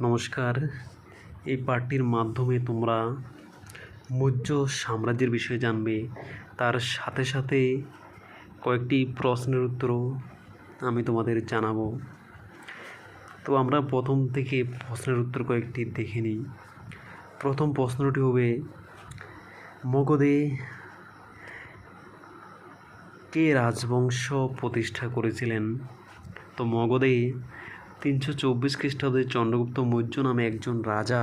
নমস্কার। এই পাঠটির মাধ্যমে তোমরা মৌর্য সাম্রাজ্যের বিষয়ে জানবে। তার সাথে সাথে কয়েকটি প্রশ্নের উত্তরও আমি তোমাদের জানাব। তো আমরা প্রথম থেকে প্রশ্নের উত্তর কয়েকটি দেখে নিই। প্রথম প্রশ্নটি হবে, মগধে কে রাজবংশ প্রতিষ্ঠা করেছিলেন? তো মগধে তিনশো চব্বিশ খ্রিস্টাব্দে চন্দ্রগুপ্ত মৌর্য নামে একজন রাজা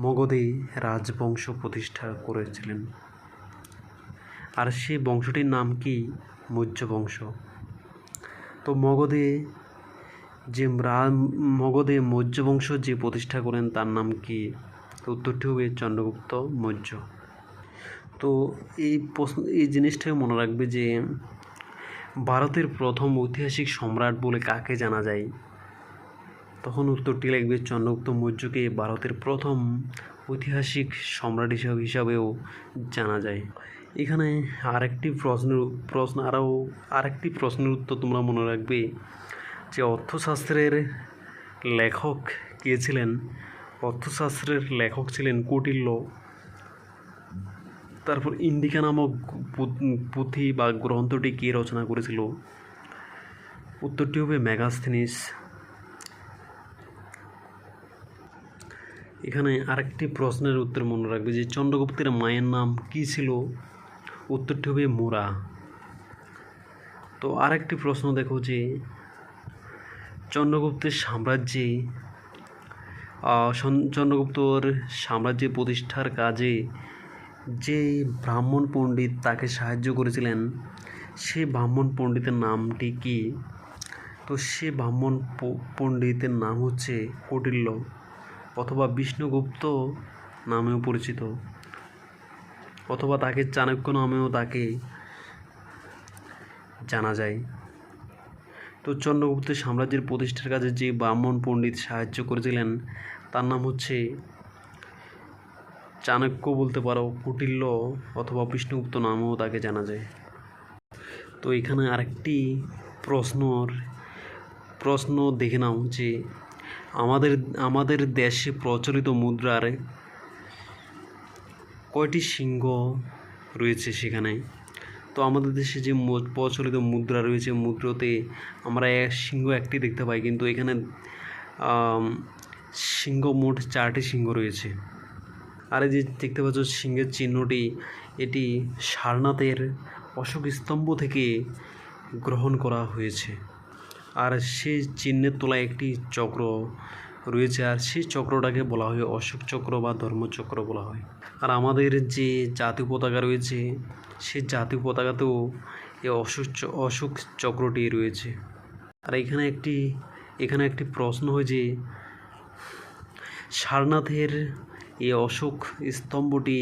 মগধে রাজবংশ প্রতিষ্ঠা করেছিলেন। আর সে বংশটির নাম কি? মৌর্য বংশ। তো মগধে যে মগধে মৌর্য বংশ যে প্রতিষ্ঠা করেন, তার নাম কি? উত্তরটি হবে চন্দ্রগুপ্ত মৌর্য। তো এই প্রশ্ন, এই জিনিসটাই মনে রাখবে যে, ভারতের প্রথম ঐতিহাসিক সম্রাট বলে কাকে জানা যায়? তখন উত্তরটি লিখবে চন্দ্রগুপ্ত মৌর্যকে ভারতের প্রথম ঐতিহাসিক সম্রাট হিসাবে হিসাবেও জানা যায়। এখানে আরেকটি প্রশ্নের প্রশ্ন আরও আরেকটি প্রশ্নের উত্তর তোমরা মনে রাখবে যে অর্থশাস্ত্রের লেখক কে ছিলেন? অর্থশাস্ত্রের লেখক ছিলেন কৌটিল্য। তারপর ইন্ডিকা নামক পুঁথি বা গ্রন্থটি কে রচনা করেছিল? উত্তরটি হবে মেগাস্থেনিস। এখানে আরেকটি প্রশ্নের উত্তর মনে রাখবে যে চন্দ্রগুপ্তের মায়ের নাম কি ছিল? উত্তরটি হবে মোরা। তো আরেকটি প্রশ্ন দেখো যে চন্দ্রগুপ্তের সাম্রাজ্যে চন্দ্রগুপ্তর সাম্রাজ্য প্রতিষ্ঠার কাজে যে ব্রাহ্মণ পণ্ডিত তাকে সাহায্য করেছিলেন, সে ব্রাহ্মণ পণ্ডিতের নামটি কি? তো সে ব্রাহ্মণ পণ্ডিতের নাম হচ্ছে কৌটিল্য। অথবা বিষ্ণুগুপ্ত নামেও পরিচিত, অথবা তাকে চাণক্য নামেও তাকে জানা যায়। তো চন্দ্রগুপ্তের সাম্রাজ্যের প্রতিষ্ঠার কাজে যে ব্রাহ্মণ পণ্ডিত সাহায্য করেছিলেন, তার নাম হচ্ছে চাণক্য বলতে পারো, কুটিল্য অথবা বিষ্ণুগুপ্ত নামেও তাকে জানা যায়। তো এখানে আরেকটি প্রশ্নর, প্রশ্ন দেখে নাও যে আমাদের আমাদের দেশে প্রচলিত মুদ্রার কয়টি সিংহ রয়েছে সেখানে? তো আমাদের দেশে যে প্রচলিত মুদ্রা রয়েছে, মুদ্রাতে আমরা এক সিংহ একটি দেখতে পাই, কিন্তু এখানে সিংহ মোট চারটি সিংহ রয়েছে। আর এই যে দেখতে পাচ্ছ সিংহের চিহ্নটি, এটি সারনাথের অশোক স্তম্ভ থেকে গ্রহণ করা হয়েছে। আর সেই চিহ্নের তলায় একটি চক্র রয়েছে, আর সেই চক্রটাকে বলা হয় অশোক চক্র বা ধর্মচক্র বলা হয়। আর আমাদের যে জাতীয় পতাকা রয়েছে, সেই জাতীয় পতাকাতেও এই অশোক অশোক চক্রটি রয়েছে। আর এখানে একটি এখানে একটি প্রশ্ন হয় যে, সারনাথের এই অশোক স্তম্ভটি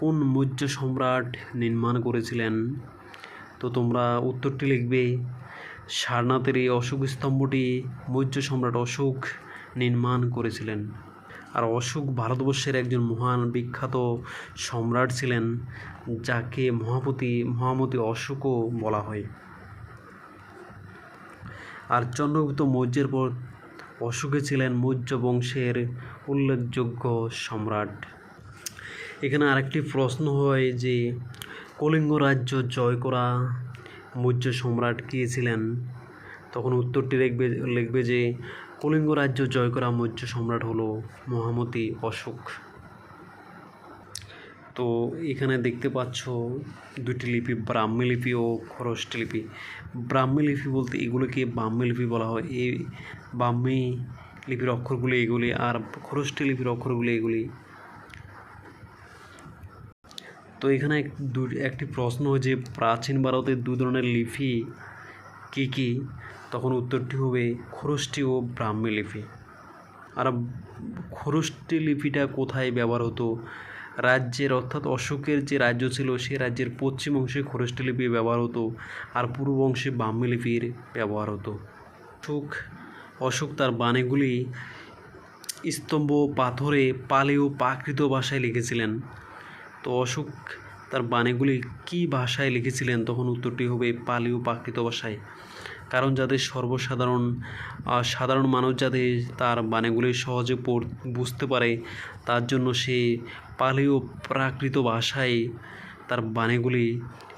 কোন মৌর্য সম্রাট নির্মাণ করেছিলেন? তো তোমরা উত্তরটি লিখবে সারনাথের এই অশোক স্তম্ভটি মৌর্য সম্রাট অশোক নির্মাণ করেছিলেন। আর অশোক ভারতবর্ষের একজন মহান বিখ্যাত সম্রাট ছিলেন, যাকে মহাপতি, মহামতি অশোকও বলা হয়। আর চন্দ্রগুপ্ত মৌর্যের পর অশোকে ছিলেন মৌর্য বংশের উল্লেখযোগ্য সম্রাট। এখানে আরেকটি প্রশ্ন হয় যে, কলিঙ্গ রাজ্য জয় করা মৌর্য সম্রাট কে ছিলেন, তখন উত্তরটি লিখবে লিখবে যে, কলিঙ্গ রাজ্য জয় করা মৌর্য সম্রাট হলো মহামতি অশোক। তো এখানে দেখতে পাচ্ছ দুটি লিপি, ব্রাহ্মী লিপি ও খরষ্টি লিপি। ব্রাহ্মী লিপি বলতে এগুলোকে ব্রাহ্মী লিপি বলা হয়। এই ব্রাহ্মী লিপির অক্ষরগুলি এগুলি আর খরষ্টি লিপির অক্ষরগুলি এগুলি। তো এখানে একটি প্রশ্ন যে প্রাচীন ভারতের দু ধরনের লিপি কী কী? তখন উত্তরটি হবে খরষ্টি ও ব্রাহ্মী লিপি। আর খরষ্টি লিপিটা কোথায় ব্যবহার হতো? রাজ্যের অর্থাৎ অশোকের যে রাজ্য ছিল, সেই রাজ্যের পশ্চিম অংশে খরষ্টি লিপি ব্যবহার হতো আর পূর্ব অংশে ব্রাহ্মী লিপির ব্যবহার হতো। অশোক অশোক তার বাণীগুলি স্তম্ভ, পাথরে পালি ও প্রাকৃত ভাষায় লিখেছিলেন। তো অশোক, তার বাণীগুলি কী ভাষায় লিখেছিলেন? তখন উত্তরটি হবে পালি ও প্রাকৃত ভাষায়। কারণ যাতে সর্বসাধারণ সাধারণ মানুষ যাতে তার বাণীগুলি সহজে বুঝতে পারে, তার জন্য সে পালি ও প্রাকৃত ভাষায় তার বাণীগুলি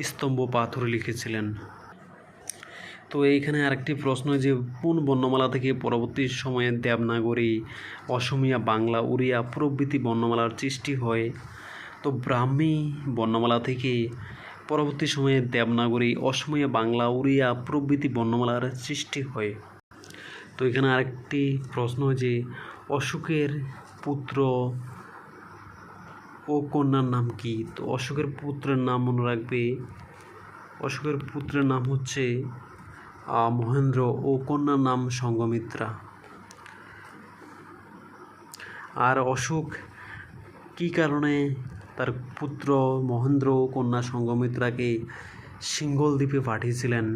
স্তম্ভ পাথরে লিখেছিলেন। তো এইখানে আরেকটি প্রশ্ন যে, কোন বর্ণমালা থেকে পরবর্তী সময়ে দেবনাগরী, অসমিয়া, বাংলা, উড়িয়া প্রভৃতি বর্ণমালার সৃষ্টি হয়? তো ব্রাহ্মী বর্ণমালা থেকে পরবর্তী সময়ে দেবনাগরী, অসমিয়া বাংলা, উড়িয়া প্রভৃতি বর্ণমালার সৃষ্টি হয়। তো এখানে আরেকটি প্রশ্ন যে, অশোকের পুত্র ও কন্যার নাম কি? তো অশোকের পুত্রের নাম মনে রাখবে, অশোকের পুত্রের নাম হচ্ছে মহেন্দ্র ও কন্যার নাম সঙ্গমিত্রা। আর অশোক কী কারণে তার পুত্র মহেন্দ্র কন্যা সঙ্গমিত্রাকে সিঙ্গল দ্বীপে পাঠিয়েছিলেন।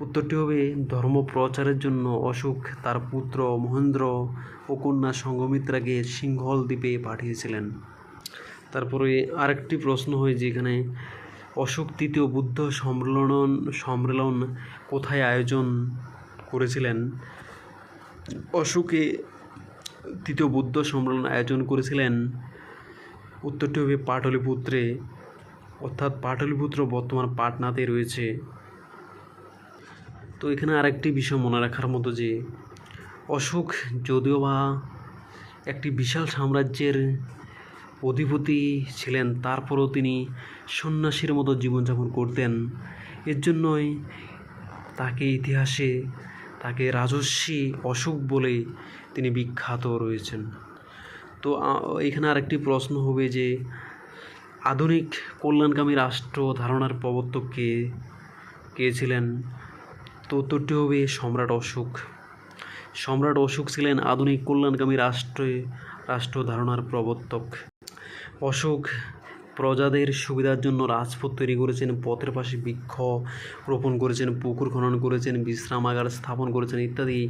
উত্তরটি হবে, ধর্ম প্রচারের জন্য অশোক তার পুত্র মহেন্দ্র ও কন্যা সঙ্গমিত্রাকে সিংহল দ্বীপে পাঠিয়েছিলেন। তারপরে আরেকটি প্রশ্ন হয় যেখানে অশোক তৃতীয় বুদ্ধ সম্মেলন সম্মেলন কোথায় আয়োজন করেছিলেন? অশোকে তৃতীয় বুদ্ধ সম্মেলন আয়োজন করেছিলেন উত্তরটি হবে পাটলিপুত্রে। অর্থাৎ পাটলিপুত্র বর্তমান পাটনাতে রয়েছে। তো এখানে আরেকটি বিষয় মনে রাখার মতো যে, অশোক যদিও বা একটি বিশাল সাম্রাজ্যের অধিপতি ছিলেন, তারপরও তিনি সন্ন্যাসীর মতো জীবনযাপন করতেন। এর জন্যই তাকে ইতিহাসে তাকে রাজস্বী অশোক বলে তিনি বিখ্যাত রয়েছেন। তো এখানে আরেকটি প্রশ্ন হবে যে, আধুনিক কল্যাণকামী রাষ্ট্র ধারণার প্রবর্তক কে? কে ছিলেন? তো উত্তরটি হবে সম্রাট অশোক। সম্রাট অশোক ছিলেন আধুনিক কল্যাণকামী রাষ্ট্রে, রাষ্ট্র ধারণার প্রবর্তক। অশোক প্রজাদের সুবিধার জন্য রাজপথ তৈরি করেছেন, পথের পাশে বৃক্ষ রোপণ করেছেন, পুকুর খনন করেছেন, বিশ্রামাগার স্থাপন করেছেন ইত্যাদি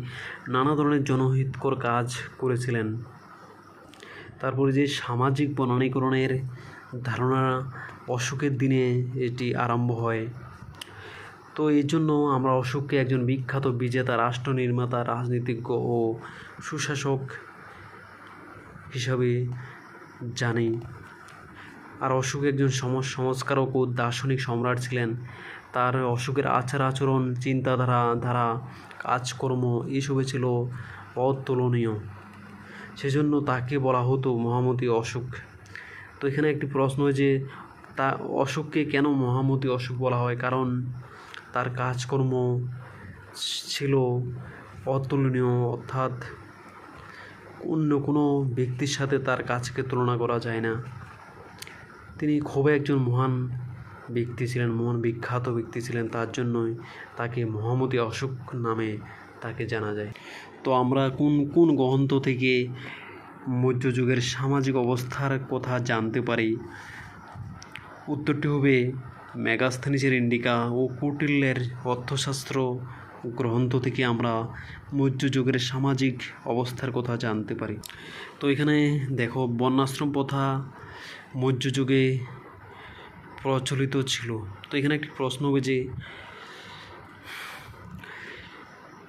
নানা ধরনের জনহিতকর কাজ করেছিলেন। তারপরে যে সামাজিক বনানীকরণের ধারণা অশোকের দিনে এটি আরম্ভ হয়। তো এই জন্য আমরা অশোককে একজন বিখ্যাত বিজেতা, রাষ্ট্র নির্মাতা, রাজনীতিজ্ঞ ও সুশাসক হিসাবে জানি। আর অশোক একজন সমাজ সংস্কারক ও দার্শনিক সম্রাট ছিলেন। তার অশোকের আচার আচরণ, চিন্তাধারা, ধারা, কাজকর্ম এসবে ছিল অতুলনীয়। সেজন্য তাকে বলা হতো মহামতি অশোক। তো এখানে একটি প্রশ্ন যে তা অশোককে কেন মহামতি অশোক বলা হয়? কারণ তার কাজকর্ম ছিল অতুলনীয়, অর্থাৎ অন্য কোনো ব্যক্তির সাথে তার কাজকে তুলনা করা যায় না। তিনি খুবই একজন মহান ব্যক্তি ছিলেন, মহান বিখ্যাত ব্যক্তি ছিলেন, তার জন্যই তাকে মহামতি অশোক নামে তাকে জানা যায়। তো আমরা কোন কোন গ্রন্থ থেকে মধ্যযুগের সামাজিক অবস্থার কথা জানতে পারি? উত্তরটি হবে মেগাস্থেনিসের ইন্ডিকা ও কৌটিল্যের অর্থশাস্ত্র গ্রন্থ থেকে আমরা মধ্যযুগের সামাজিক অবস্থার কথা জানতে পারি। তো এখানে দেখো, বন্যাশ্রম প্রথা মধ্যযুগে প্রচলিত ছিল। তো এখানে একটি প্রশ্ন হবে যে,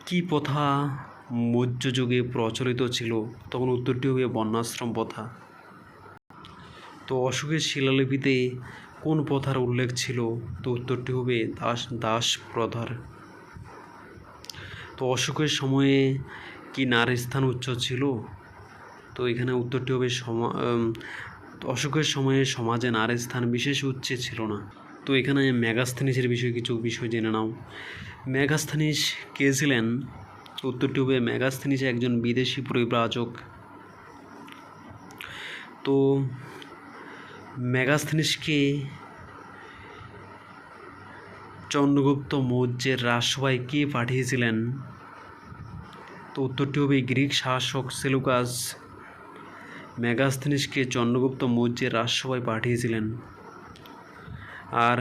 কী প্রথা মধ্যযুগে প্রচলিত ছিল তখন উত্তরটি হবে বর্ণাশ্রম প্রথা। তো অশোকের শিলালিপিতে কোন প্রথার উল্লেখ ছিল? তো উত্তরটি হবে দাস দাস প্রথার। তো অশোকের সময়ে কি নারীর স্থান উচ্চ ছিল? তো এখানে উত্তরটি হবে সমা অশোকের সময়ে সমাজে নারীর স্থান বিশেষ উচ্চে ছিল না। তো এখানে মেগাস্থানিসের বিষয়ে কিছু বিষয় জেনে নাও। মেগাস্থানিস কে ছিলেন? উত্তরটি হবে মেগাস্থানিস একজন বিদেশি পরিব্রাজক। তো মেগাস্থানিসকে চন্দ্রগুপ্ত মৌর্যের রাজসভায় কে পাঠিয়েছিলেন? তো উত্তরটি হবে গ্রিক শাসক সেলুকাস মেগাস্থানিসকে চন্দ্রগুপ্ত মৌর্যের রাজসভায় পাঠিয়েছিলেন। আর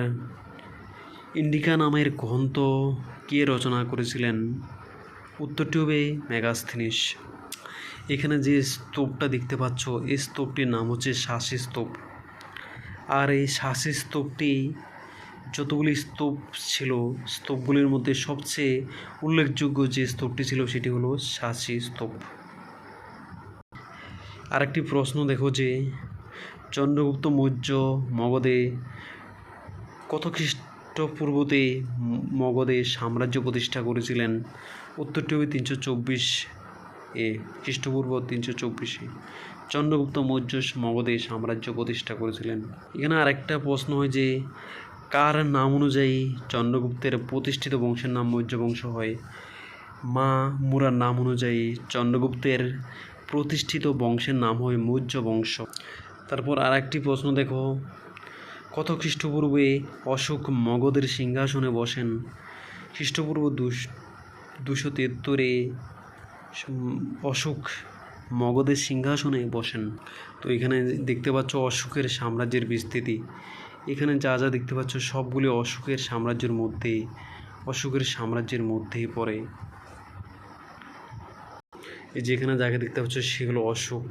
ইন্ডিকা নামের গ্রন্থ কে রচনা করেছিলেন? উত্তরটি হবে মেগাস্থিনিস। এখানে যে স্তূপটা দেখতে পাচ্ছ, এই স্তূপটির নাম হচ্ছে শাসি স্তূপ। আর এই শাসি স্তূপটি যতগুলি স্তূপ ছিল, স্তূপগুলির মধ্যে সবচেয়ে উল্লেখযোগ্য যে স্তূপটি ছিল, সেটি হলো সাঁচি স্তূপ। আরেকটি প্রশ্ন দেখো যে, চন্দ্রগুপ্ত মৌর্য মগধে কত খ্রিস্টপূর্বতে মগধে সাম্রাজ্য প্রতিষ্ঠা করেছিলেন? উত্তরটি হবে তিনশো চব্বিশ এ, খ্রিস্টপূর্ব তিনশো চব্বিশে। চন্দ্রগুপ্ত মৌর্য মগধে সাম্রাজ্য প্রতিষ্ঠা করেছিলেন। এখানে আরেকটা প্রশ্ন হয় যে, কার নাম অনুযায়ী চন্দ্রগুপ্তের প্রতিষ্ঠিত বংশের নাম মৌর্য বংশ হয়? মা মুরার নাম অনুযায়ী চন্দ্রগুপ্তের প্রতিষ্ঠিত বংশের নাম হয় মৌর্য বংশ। তারপর আর একটি প্রশ্ন দেখো, কত খ্রিস্টপূর্বে অশোক মগধের সিংহাসনে বসেন? খ্রিস্টপূর্ব দুশ দুশো তেত্তরে অশোক মগধের সিংহাসনে বসেন। তো এখানে দেখতে পাচ্ছ অশোকের সাম্রাজ্যের বিস্তৃতি। এখানে যা যা দেখতে পাচ্ছ সবগুলি অশোকের সাম্রাজ্যের মধ্যে, অশোকের সাম্রাজ্যের মধ্যেই পড়ে। এই যেখানে যাকে দেখতে পাচ্ছ সেগুলো অশোক।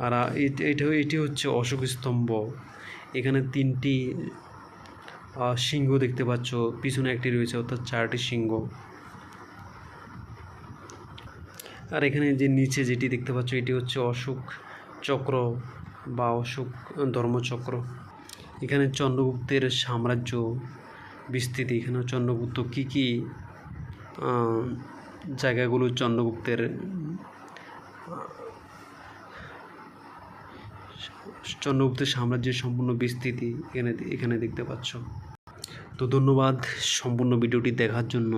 আর এটা এটি হচ্ছে অশোক স্তম্ভ। এখানে তিনটি সিংহ দেখতে পাচ্ছ। পিছনে একটি রয়েছে, অর্থাৎ চারটি সিংহ। আর এখানে যে নিচে যেটি দেখতে পাচ্ছ, এটি হচ্ছে অশোক চক্র বা অশোক ধর্মচক্র। এখানে চন্দ্রগুপ্তের সাম্রাজ্য বিস্তৃতি। এখানে চন্দ্রগুপ্ত কী কী জায়গাগুলো চন্দ্রগুপ্তের চন্দ্রগুপ্তের সাম্রাজ্যের সম্পূর্ণ বিস্তৃতি এখানে এখানে দেখতে পাচ্ছ। তো ধন্যবাদ সম্পূর্ণ ভিডিওটি দেখার জন্য।